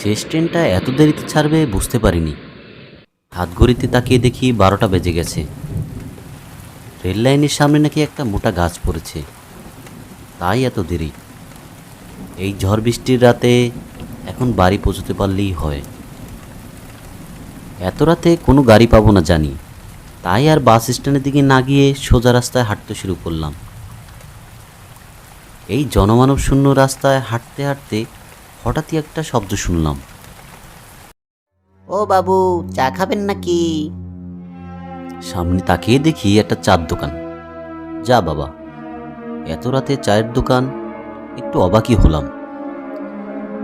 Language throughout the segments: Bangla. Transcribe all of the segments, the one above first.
শেষ ট্রেনটা এত দেরিতে ছাড়বে বুঝতে পারিনি। হাত ঘড়িতে তাকিয়ে দেখি বারোটা বেজে গেছে। রেল লাইনের সামনে নাকি একটা মোটা গাছ পড়েছে। তাই এত দেরি। এই ঝড় বৃষ্টির রাতে এখন বাড়ি পৌঁছতে পারলেই হয়। এত রাতে কোনো গাড়ি পাবো না জানি। তাই আর বাস স্ট্যান্ডের দিকে না গিয়ে সোজা রাস্তায় হাঁটতে শুরু করলাম। এই জনমানব শূন্য রাস্তায় হাঁটতে হাঁটতে হঠাৎই একটা শব্দ শুনলাম। ও বাবু চা খাবেন নাকি? সামনে তাকিয়ে দেখি একটা চার দোকান। যা বাবা এত রাতে চায়ের দোকান একটু অবাকই হলাম।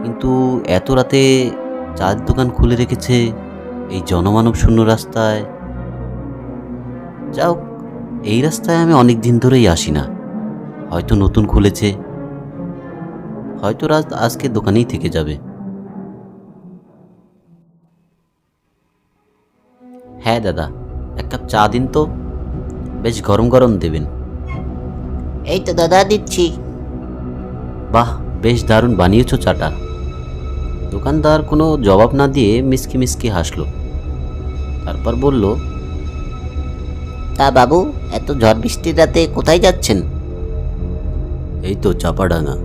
কিন্তু এত রাতে চায়ের দোকান খুলে রেখেছে এই জনমানব শূন্য রাস্তায়। যাও এই রাস্তায় আমি অনেক দিন ধরেই আসি না। হয়তো নতুন খুলেছে। হয়তো রাজ আজকে দোকানেই থেকে যাবে। হ্যাঁ দাদা এক কাপ চা দিন তো। বেশ গরম গরম দেবেন। এই তো দাদা দিচ্ছি। বাহ বেশ দারুণ বানিয়েছো চাটা। দোকানদার কোনো জবাব না দিয়ে মিসকি মিসকি হাসলো। তারপর বলল তা বাবু এত ঝড় বৃষ্টির রাতে কোথায় যাচ্ছেন? এই তো চাপাডাঙ্গা।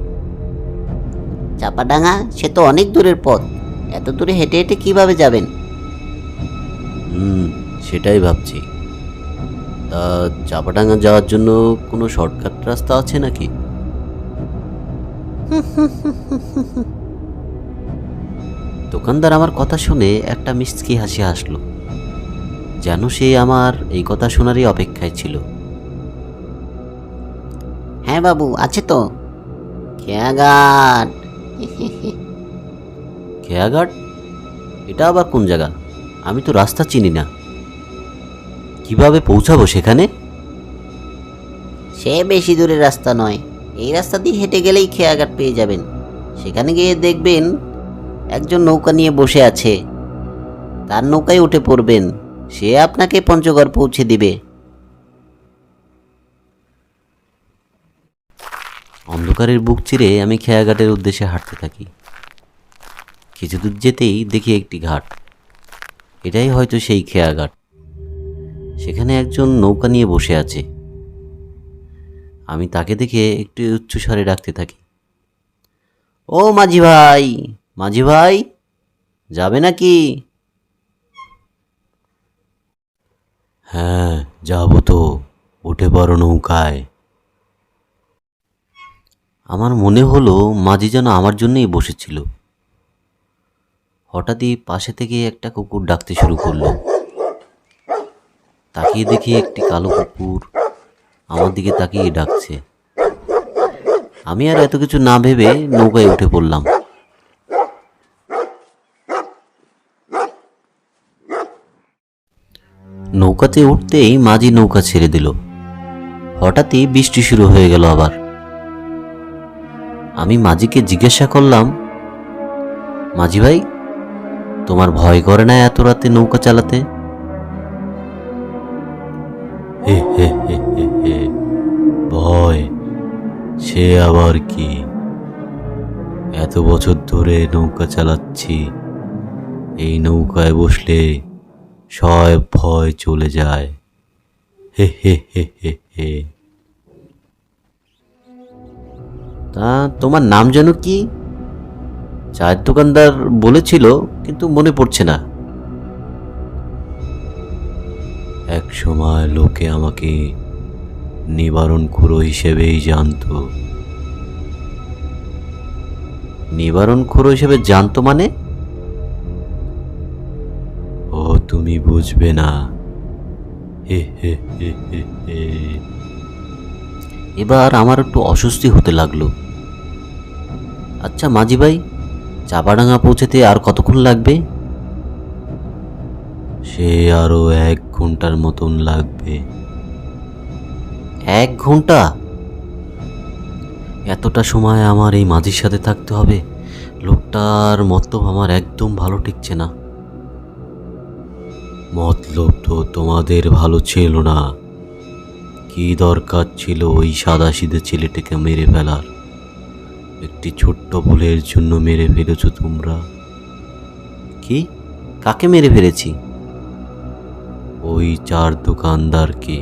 চাপাডাঙ্গা সে তো অনেক দূরের পথ। এত দূরে হেঁটে হেঁটে কীভাবে যাবেন? হুম সেটাই ভাবছি। তা চাপাডাঙ্গা যাওয়ার জন্য কোনো শর্টকাট রাস্তা আছে নাকি? দোকানদার আমার কথা শুনে একটা মিষ্টি হাসি হাসলো। যেন সে আমার এই কথা শোনারই অপেক্ষায় ছিল। হ্যাঁ বাবু আছে তো। খেয়াঘাট। খেয়াঘাট? এটা আবার কোন জায়গা? আমি তো রাস্তা চিনি না। কীভাবে পৌঁছাবো সেখানে? সে বেশি দূরের রাস্তা নয়। এই রাস্তা দিয়ে হেঁটে গেলেই খেয়াঘাট পেয়ে যাবেন। সেখানে গিয়ে দেখবেন একজন নৌকা নিয়ে বসে আছে। তার নৌকায় উঠে পড়বেন। সে আপনাকে পঞ্চগড় পৌঁছে দিবে। অন্ধকারের বুক চিরে আমি খেয়াঘাটের উদ্দেশ্যে হাঁটতে থাকি। কিছু দূর যেতেই দেখি একটি ঘাট। এটাই হয়তো সেই খেয়াঘাট। সেখানে একজন নৌকা নিয়ে বসে আছে। আমি তাকে দেখে একটু উচ্চস্বরে ডাকতে থাকি। ও মাঝি ভাই মাঝি ভাই যাবে নাকি? হ্যাঁ যাব তো। উঠে পড়ো নৌকায়। আমার মনে হলো মাঝি যেন আমার জন্যই বসেছিল। হঠাৎই পাশে থেকে একটা কুকুর ডাকতে শুরু করল। তাকিয়ে দেখি একটি কালো কুকুর আমার দিকে তাকিয়ে ডাকছে। আমি আর এত কিছু না ভেবে নৌকায় উঠে পড়লাম। নৌকাতে উঠতেই মাঝি নৌকা ছেড়ে দিল। হঠাৎই বৃষ্টি শুরু হয়ে গেল আবার। আমি মাঝিকে জিজ্ঞাসা করলাম, মাঝি ভাই, তোমার ভয় করে না এত রাতে নৌকা চালাতে? হে ভয়, সে আবার কি? এত বছর ধরে নৌকা চালাচ্ছি, এই নৌকায় বসলে সব ভয় চলে যায়। হে হে হে হে হে তা তোমার নাম যেন কি? চায়ের দোকানদার বলেছিল কিন্তু মনে পড়ছে না। এক সময় লোকে আমাকে নিবারণ খুঁড়ো হিসেবেই জানতো। নিবারণ খুঁড়ো হিসেবে জানতো মানে? ও তুমি বুঝবে না। হে হে হে হে হে। এবার আমার একটু অস্বস্তি হতে লাগল। আচ্ছা মাঝি ভাই চাপাডাঙ্গা পৌঁছাতে আর কতক্ষণ লাগবে? সে আরও এক ঘণ্টার মতন লাগবে। এক ঘণ্টা? এতটা সময় আমার এই মাঝির সাথে থাকতে হবে? লোকটার মতলব আমার একদম ভালো ঠেকছে না। মতলব তো তোমাদের ভালো ছিল না। কি দরকার ছিল ওই সাদা সিধে ছেলেটাকে মেরে ফেলার? একটি ছোট্ট ভুলের জন্য মেরে ফেলেছ তোমরা। কি? কাকে মেরে ফেলেছি? ওই চার দোকানদারকে।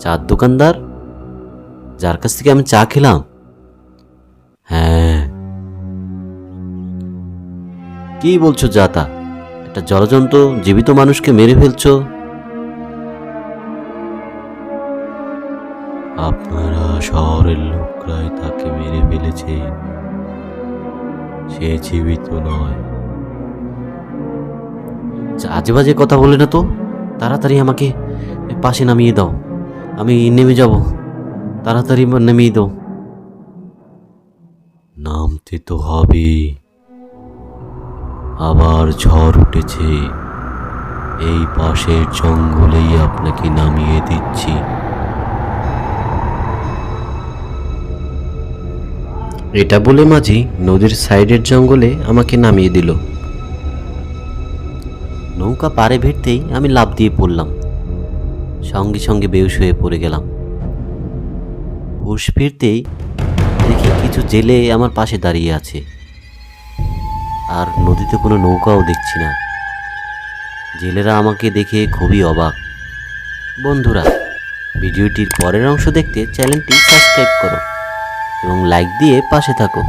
চার দোকানদার? যার কাছ থেকে আমি চা খেলাম? হ্যাঁ। কি বলছো যাতা একটা জলজন্ত জীবিত মানুষকে মেরে ফেলছো? শহরের লোকরাই তাকে মেরে ফেলেছে। সে জীবিত নয়। আজে বাজে কথা বলে না তো? তাড়াতাড়ি আমাকে পাশে নামিয়ে দাও। আমি নেমে যাব। তাড়াতাড়ি নামিয়ে দাও। নামতে তো হবে। আবার ঝড় উঠেছে। এই পাশের জঙ্গলেই আপনাকে নামিয়ে দিচ্ছি। এটা বলে মাঝি নদীর সাইডের জঙ্গলে আমাকে নামিয়ে দিল। নৌকা পাড়ে ভিড়তেই আমি লাফ দিয়ে পড়লাম। সঙ্গে সঙ্গে বেউস হয়ে পড়ে গেলাম। হুশ ফিরতেই দেখি কিছু জেলে আমার পাশে দাঁড়িয়ে আছে। আর নদীতে কোনো নৌকাও দেখছি না। জেলেরা আমাকে দেখে খুবই অবাক। বন্ধুরা, ভিডিওটির পরের অংশ দেখতে চ্যানেলটি সাবস্ক্রাইব করো। এবং লাইক দিয়ে পাশে থাকো।